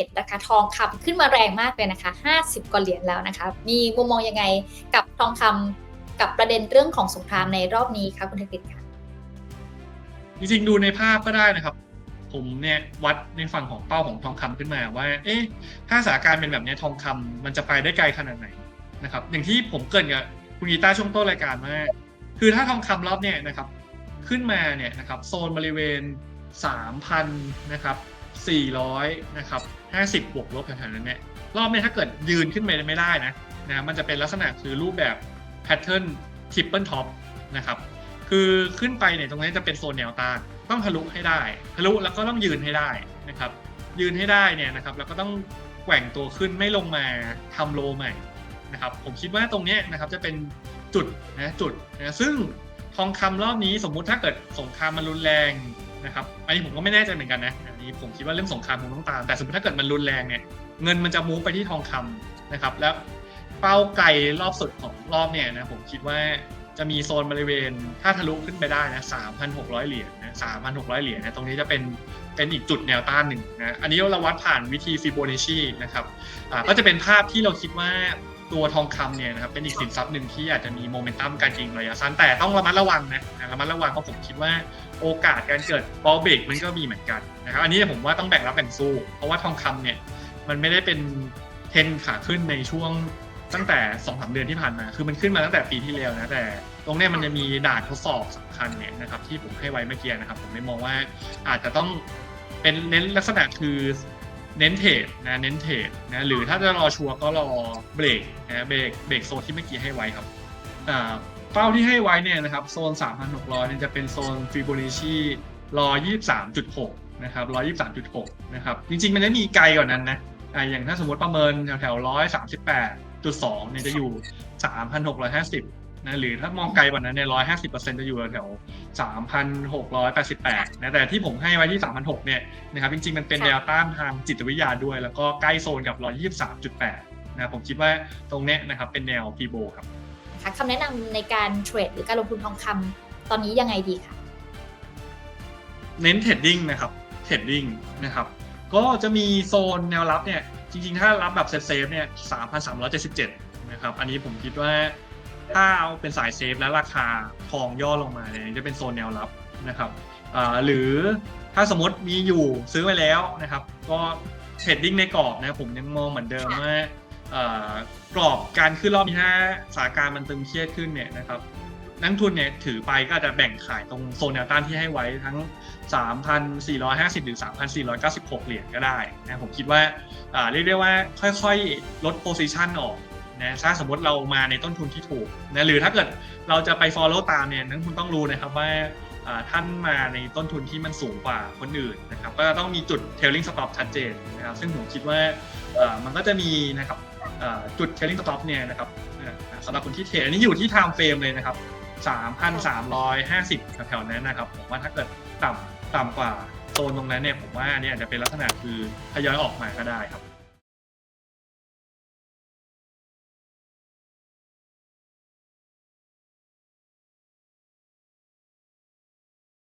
ห็นราคาทองคำขึ้นมาแรงมากเลยนะคะ 50กว่าเหรียญแล้วนะคะ มีมุมมองยังไงกับทองคำกับประเด็นเรื่องของสงครามในรอบนี้คะคุณธกิจคะจริงๆดูในภาพก็ได้นะครับ ผมเนี่ยวัดในฝั่งของเป้าของทองคำขึ้นมาว่า เอ๊ะถ้าสถานการณ์เป็นแบบนี้ทองคำมันจะไปได้ไกลขนาดไหนนะครับ อย่างที่ผมเกินกับคุณกีตาร์ช่วงต้นรายการว่าคือถ้าทองคำรอบเนี่ยนะครับ ขึ้นมาเนี่ยนะครับโซนบริเวณ 3,000นะครับ 400นะครับ50 บวกลบแถวๆนั้นเนี่ยรอบนี่ยถ้าเกิดยืนขึ้นไปไม่ได้นะนะมันจะเป็นลักษณะคือรูปแบบแพทเทิร์นทริปเปิลท็อปนะครับคือขึ้นไปเนี่ยตรงนี้จะเป็นโซนแนวต้านต้องทะลุให้ได้ ทะลุแล้วก็ต้องยืนให้ได้นะครับยืนให้ได้เนี่ยนะครับแล้วก็ต้องแกว่งตัวขึ้นไม่ลงมาทำโลใหม่นะครับผมคิดว่าตรงนี้นะครับจะเป็นจุดนะจุดนะซึ่งทองคำรอบนี้สมมุติถ้าเกิดสงครามมันรุนแรง นะครับอันนี้ผมก็ไม่แน่ใจเหมือนกันนะอันนี้ผมคิดว่าเรื่องสงครามคงต้องตาม แต่สมมติถ้าเกิดมันรุนแรงเนี่ยเงินมันจะมูฟไปที่ทองคำนะครับ แล้วเป้าไกลรอบสุดของรอบเนี่ยนะผมคิดว่าจะมีโซนบริเวณถ้าทะลุขึ้นไปได้นะ3,600 เหรียญนะ3,600 เหรียญนะตรงนี้จะเป็นเป็นอีกจุดแนวต้านหนึ่งนะอันนี้เราวัดผ่านวิธีฟิโบนัชชีนะครับก็จะเป็นภาพที่เราคิดว่า ตัวทองคำเนี่ยนะครับเป็นอีกสินทรัพย์หนึ่งที่อาจจะมีโมเมนตัมการจริงระยะสั้นแต่ต้องระมัดระวังนะระมัดระวังเพราะผมคิดว่าโอกาสการเกิดบอลเบรกมันก็มีเหมือนกันนะครับอันนี้ผมว่าต้องแบ่งรับแบ่งสู้ เพราะว่าทองคำเนี่ยมันไม่ได้เป็นเทรนขาขึ้นในช่วงตั้งแต่สองสามเดือนที่ผ่านมา คือมันขึ้นมาตั้งแต่ปีที่แล้วนะแต่ตรงนี้มันจะมีด่านทดสอบสำคัญเนี่ยนะครับที่ผมให้ไว้เมื่อกี้นะครับ ผมไม่มองว่าอาจจะต้องเป็นเน้นลักษณะคือ เน้นเทรดนะเน้นเทรดนะหรือถ้าจะรอชัวร์ก็รอเบรกนะเบรกเบรกโซนที่เมื่อกี้ให้ไว้ครับเป้าที่ให้ไว้เนี่ยนะครับโซน 3,600เนี่ยจะเป็นโซนฟิโบนัชชีรอ23.6นะครับ123.6นะครับจริงๆ มันจะมีไกลกว่านั้นนะอ่าอย่างถ้าสมมติประเมินแถวๆ138.2เนี่ยจะอยู่ 3,650 นะหรือถ้ามองไกลกว่านั้นเนี่ยร้อยห้าสิบเปอร์เซ็นต์จะอยู่แถวสามพันหกร้อยแปดสิบแปดนะแต่ที่ผมให้ไว้ที่สามพันหกเนี่ยนะครับจริงๆ มันเป็นค่ะแนวต้านทางจิตวิทยาด้วย แล้วก็ใกล้โซนกับร้อยยี่สิบสามจุดแปดนะผมคิดว่าตรงเนี้ยนะครับเป็นแนวพีโบครับคะคำแนะนำในการเทรดหรือการลงทุนทองคำตอนนี้ยังไงดีคะเน้นเทรดดิ้งนะครับเทรดดิ้งนะครับก็จะมีโซนแนวรับเนี่ยจริงๆ ถ้ารับแบบเซฟๆเนี่ยสามพันสามร้อยเจ็ดสิบเจ็ดนะครับอันนี้ผมคิดว่า ถ้าเอาเป็นสายเซฟและราคาทองย่อลงมาเนี่ยจะเป็นโซนแนวรับนะครับหรือถ้าสมมติมีอยู่ซื้อไปแล้วนะครับ ก็เทรดดิ้งในกรอบนะผมยังมองเหมือนเดิมว่ากรอบการขึ้นรอบนี้ถ้าสาการมันตึงเครียดขึ้นเนี่ยนะครับนักทุนเนี่ยถือไปก็จะแบ่งขายตรงโซนแนวต้านที่ให้ไว้ทั้ง 3,450 หรือ 3,496 เหรียญก็ได้นะผมคิดว่าเรียกได้ว่าค่อยๆ ลดโพซิชันออก นะถ้าสมมติเรามาในต้นทุนที่ถูกนะหรือถ้าเกิดเราจะไป follow ตามเนี่ยนักลงทุนต้องรู้นะครับว่าท่านมาในต้นทุนที่มันสูงกว่าคนอื่นนะครับก็ต้องมีจุด tailing stop ชัดเจนนะครับซึ่งผมคิดว่ามันก็จะมีนะครับจุด tailing stop เนี่ยนะครับสำหรับคนที่เทรดอันนี้อยู่ที่ time frame เลยนะครับ3,350แถวๆนั้นนะครับผมว่าถ้าเกิดต่ำต่ำกว่าโซนตรงนั้นเนี่ยผมว่าอันนี้อาจจะเป็นลักษณะคือทยอยออกมาก็ได้ครับ